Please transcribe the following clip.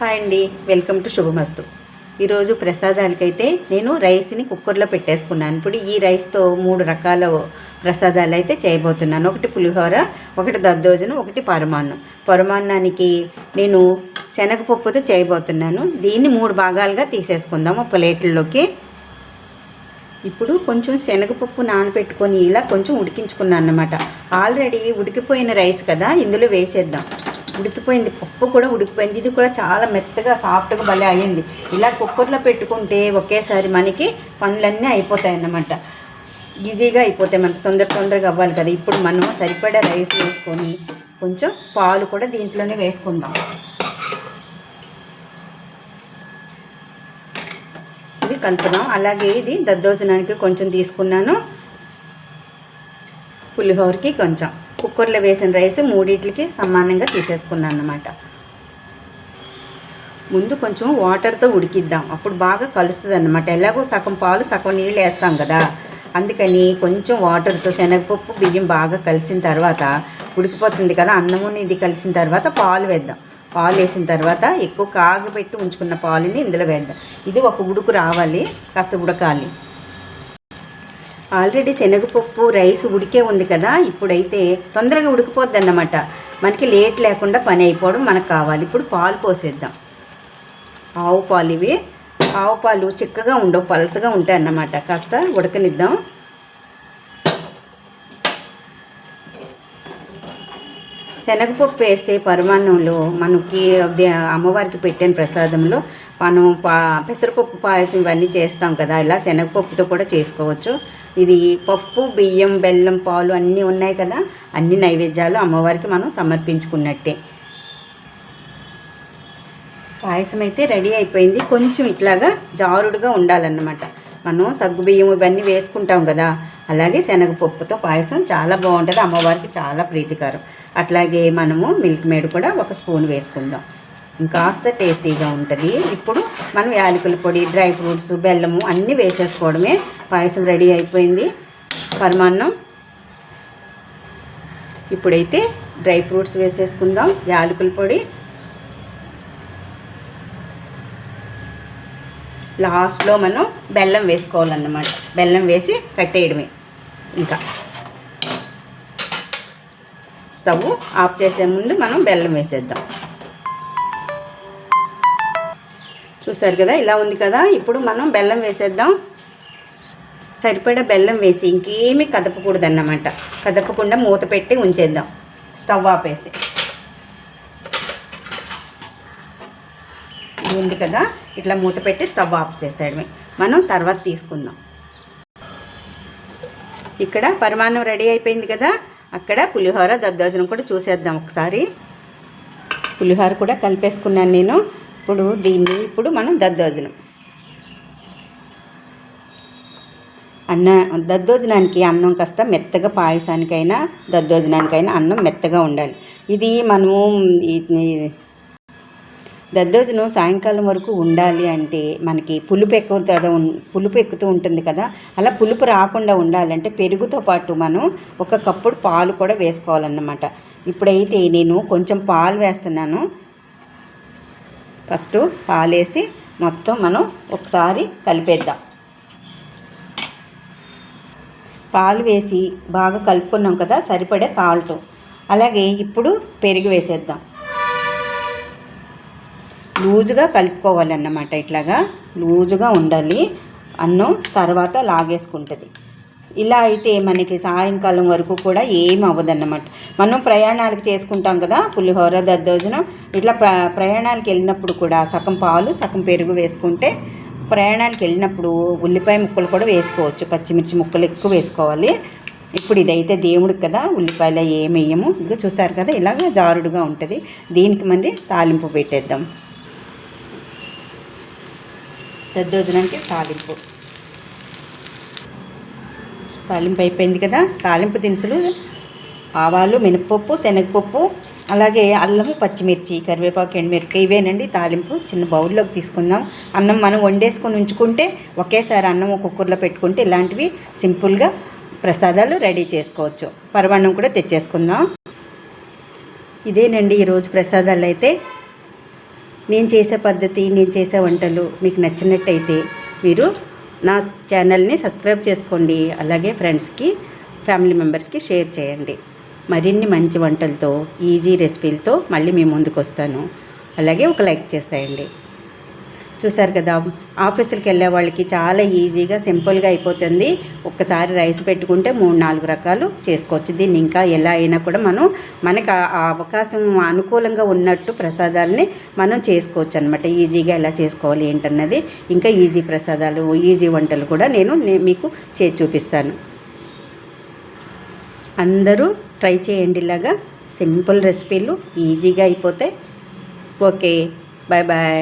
Hi అండి. Welcome to శుభమస్తు. ఈరోజు ప్రసాదాలకైతే నేను రైస్ని కుక్కర్లో పెట్టేసుకున్నాను. ఇప్పుడు ఈ రైస్తో మూడు రకాల ప్రసాదాలు అయితే చేయబోతున్నాను. ఒకటి పులిహోర ఒకటి దద్దోజనం ఒకటి పరమాన్నం. పరమాన్నానికి నేను శనగపప్పుతో చేయబోతున్నాను. దీన్ని మూడు భాగాలుగా తీసేసుకుందాము. ప్లేట్లలోకి ఇప్పుడు కొంచెం శనగపప్పు నానబెట్టుకొని ఇలా కొంచెం ఉడికించుకున్నాను అన్నమాట. ఆల్రెడీ ఉడికిపోయిన రైస్ కదా ఇందులో వేసేద్దాం. ఉడికిపోయింది. పప్పు కూడా ఉడికిపోయింది. ఇది కూడా చాలా మెత్తగా సాఫ్ట్గా భలే అయ్యింది. ఇలా కుక్కర్లో పెట్టుకుంటే ఒకేసారి మనకి పనులన్నీ అయిపోతాయి అన్నమాట ఈజీగా అయిపోతాయి. మనకి తొందర తొందరగా అవ్వాలి కదా. ఇప్పుడు మనం సరిపడా రైస్ వేసుకొని కొంచెం పాలు కూడా దీంట్లోనే వేసుకుందాం. ఇది కలుపుదాం. అలాగే ఇది దద్దోజనానికి కొంచెం తీసుకున్నాను. పులిహోరకి కొంచెం. కుక్కర్లో వేసిన రైస్ మూడింటికి సమానంగా తీసేసుకున్నాను అన్నమాట. ముందు కొంచెం వాటర్తో ఉడికిద్దాం. అప్పుడు బాగా కలుస్తుంది అన్నమాట. ఎలాగో సగం పాలు సగం నీళ్ళు వేస్తాం కదా. అందుకని కొంచెం వాటర్తో శనగపప్పు బియ్యం బాగా కలిసిన తర్వాత ఉడికిపోతుంది కదా అన్నము ఇది కలిసిన తర్వాత పాలు వేద్దాం. పాలు వేసిన తర్వాత ఎక్కువ కాగబెట్టి ఉంచుకున్న పాలుని ఇందులో వేద్దాం. ఇది ఒక ఉడుకు రావాలి కాస్త ఉడకాలి. ఆల్రెడీ శనగపప్పు రైస్ ఉడికే ఉంది కదా ఇప్పుడైతే తొందరగా ఉడికిపోద్ది అన్నమాట మనకి లేట్ లేకుండా పని అయిపోవడం మనకు కావాలి. ఇప్పుడు పాలు పోసేద్దాం. ఆవు పాలు ఇవి. ఆవు పాలు చిక్కగా ఉండవు పలసగా ఉంటాయి అన్నమాట కాస్త ఉడకనిద్దాం. శనగపప్పు వేస్తే పరమాన్నంలో మనకి అమ్మవారికి పెట్టిన ప్రసాదంలో మనం పా పెసరపప్పు పాయసం ఇవన్నీ చేస్తాం కదా ఇలా శనగపప్పుతో కూడా చేసుకోవచ్చు. ఇది పప్పు బియ్యం బెల్లం పాలు అన్నీ ఉన్నాయి కదా అన్ని నైవేద్యాలు అమ్మవారికి మనం సమర్పించుకున్నట్టే. పాయసం అయితే రెడీ అయిపోయింది. కొంచెం ఇట్లాగా జారుడుగా ఉండాలన్నమాట. మనం సగ్గుబియ్యం ఇవన్నీ వేసుకుంటాం కదా అలాగే శనగపప్పుతో పాయసం చాలా బాగుంటుంది. అమ్మవారికి చాలా ప్రీతికరం. అట్లాగే మనము మిల్క్ మేడ్ కూడా ఒక స్పూన్ వేసుకుందాం. ఇంకాస్త టేస్టీగా ఉంటుంది. ఇప్పుడు మనం యాలకుల పొడి డ్రై ఫ్రూట్స్ బెల్లము అన్నీ వేసేసుకోవడమే. పాయసం రెడీ అయిపోయింది. పరమాన్నం. ఇప్పుడైతే డ్రై ఫ్రూట్స్ వేసేసుకుందాం. యాలకుల పొడి. లాస్ట్లో మనం బెల్లం వేసుకోవాలన్నమాట. బెల్లం వేసి కట్టేయడమే. ఇంకా. స్టవ్ ఆఫ్ చేసే ముందు మనం బెల్లం వేసేద్దాం. చూసారు కదా ఇలా ఉంది కదా ఇప్పుడు మనం బెల్లం వేసేద్దాం. సరిపడా బెల్లం వేసి ఇంకేమీ కదపకూడదు అన్నమాట కదపకుండా మూత పెట్టి ఉంచేద్దాం. స్టవ్ ఆపేసి ఉంది కదా ఇట్లా మూత పెట్టి స్టవ్ ఆఫ్ చేసేయడమే. మనం తర్వాత తీసుకుందాం. ఇక్కడ పరిమాణం రెడీ అయిపోయింది కదా. అక్కడ పులిహోర దద్దోజనం కూడా చూసేద్దాం ఒకసారి. పులిహోర కూడా కలిపేసుకున్నాను నేను. ఇప్పుడు దీన్ని ఇప్పుడు మనం దద్దోజనం. అన్న దద్దోజనానికి అన్నం కాస్త మెత్తగా పాయసానికైనా దద్దోజనానికైనా అన్నం మెత్తగా ఉండాలి. ఇది మనము దద్దోజనం సాయంకాలం వరకు ఉండాలి అంటే మనకి పులుపు ఎక్కువ పులుపు ఎక్కుతూ ఉంటుంది కదా అలా పులుపు రాకుండా ఉండాలంటే పెరుగుతో పాటు మనం ఒక కప్పుడు పాలు కూడా వేసుకోవాలన్నమాట. ఇప్పుడైతే నేను కొంచెం పాలు వేస్తున్నాను. ఫస్ట్ పాలేసి మొత్తం మనం ఒకసారి కలిపేద్దాం. పాలు వేసి బాగా కలుపుకున్నాం కదా సరిపడే సాల్ట్. అలాగే ఇప్పుడు పెరుగు వేసేద్దాం. లూజుగా కలుపుకోవాలన్నమాట ఇట్లాగా. లూజుగా ఉండాలి. అన్నం తర్వాత లాగేసుకుంటుంది. ఇలా అయితే మనకి సాయంకాలం వరకు కూడా ఏం అవ్వదన్నమాట. మనం ప్రయాణాలకు చేసుకుంటాం కదా పులిహోర దద్దోజనం ఇట్లా ప్ర ప్రయాణాలకు వెళ్ళినప్పుడు కూడా సగం పాలు సగం పెరుగు వేసుకుంటే ప్రయాణానికి వెళ్ళినప్పుడు ఉల్లిపాయ ముక్కలు కూడా వేసుకోవచ్చు. పచ్చిమిర్చి ముక్కలు ఎక్కువ వేసుకోవాలి. ఇప్పుడు ఇదైతే దేవుడికి కదా ఉల్లిపాయలు ఏమేయము ఇంకా చూసారు కదా ఇలాగ జారుడుగా ఉంటుంది. దీనికి మరి తాలింపు పెట్టేద్దాం. దద్దోజనానికి తాలింపు. తాలింపు అయిపోయింది కదా? తాలింపు దినుసులు ఆవాలు మినపప్పు శనగపప్పు అలాగే అల్లం పచ్చిమిర్చి కరివేపాకు ఎండుమిరపకాయ ఇవేనండి తాలింపు. చిన్న బౌల్లోకి తీసుకుందాం. అన్నం మనం వండేసుకొని ఉంచుకుంటే ఒకేసారి అన్నం కుక్కర్లో పెట్టుకుంటే ఇలాంటివి సింపుల్గా ప్రసాదాలు రెడీ చేసుకోవచ్చు. పరమాన్నం కూడా తెచ్చేసుకుందాం. ఇదేనండి ఈరోజు ప్రసాదాలు అయితే. నేను చేసే పద్ధతి నేను చేసే వంటలు మీకు నచ్చినట్టయితే మీరు నా ఛానల్ని సబ్స్క్రైబ్ చేసుకోండి. అలాగే ఫ్రెండ్స్కి ఫ్యామిలీ మెంబర్స్కి షేర్ చేయండి. మరిన్ని మంచి వంటలతో ఈజీ రెసిపీలతో మళ్ళీ మీ ముందుకు వస్తాను అలాగే ఒక లైక్ చేసేయండి. చూసారు కదా ఆఫీసులకు వెళ్ళే వాళ్ళకి చాలా ఈజీగా సింపుల్గా అయిపోతుంది. ఒక్కసారి రైస్ పెట్టుకుంటే మూడు నాలుగు రకాలు చేసుకోవచ్చు. దీన్ని ఇంకా ఎలా అయినా కూడా మనం మనకు ఆ అవకాశం అనుకూలంగా ఉన్నట్టు ప్రసాదాలని మనం చేసుకోవచ్చు అనమాట ఈజీగా ఎలా చేసుకోవాలి ఏంటన్నది. ఇంకా ఈజీ ప్రసాదాలు ఈజీ వంటలు కూడా నేను మీకు చేసి చూపిస్తాను. అందరూ ట్రై చేయండి ఇలాగా. సింపుల్ రెసిపీలు ఈజీగా అయిపోతాయి. Okay bye bye.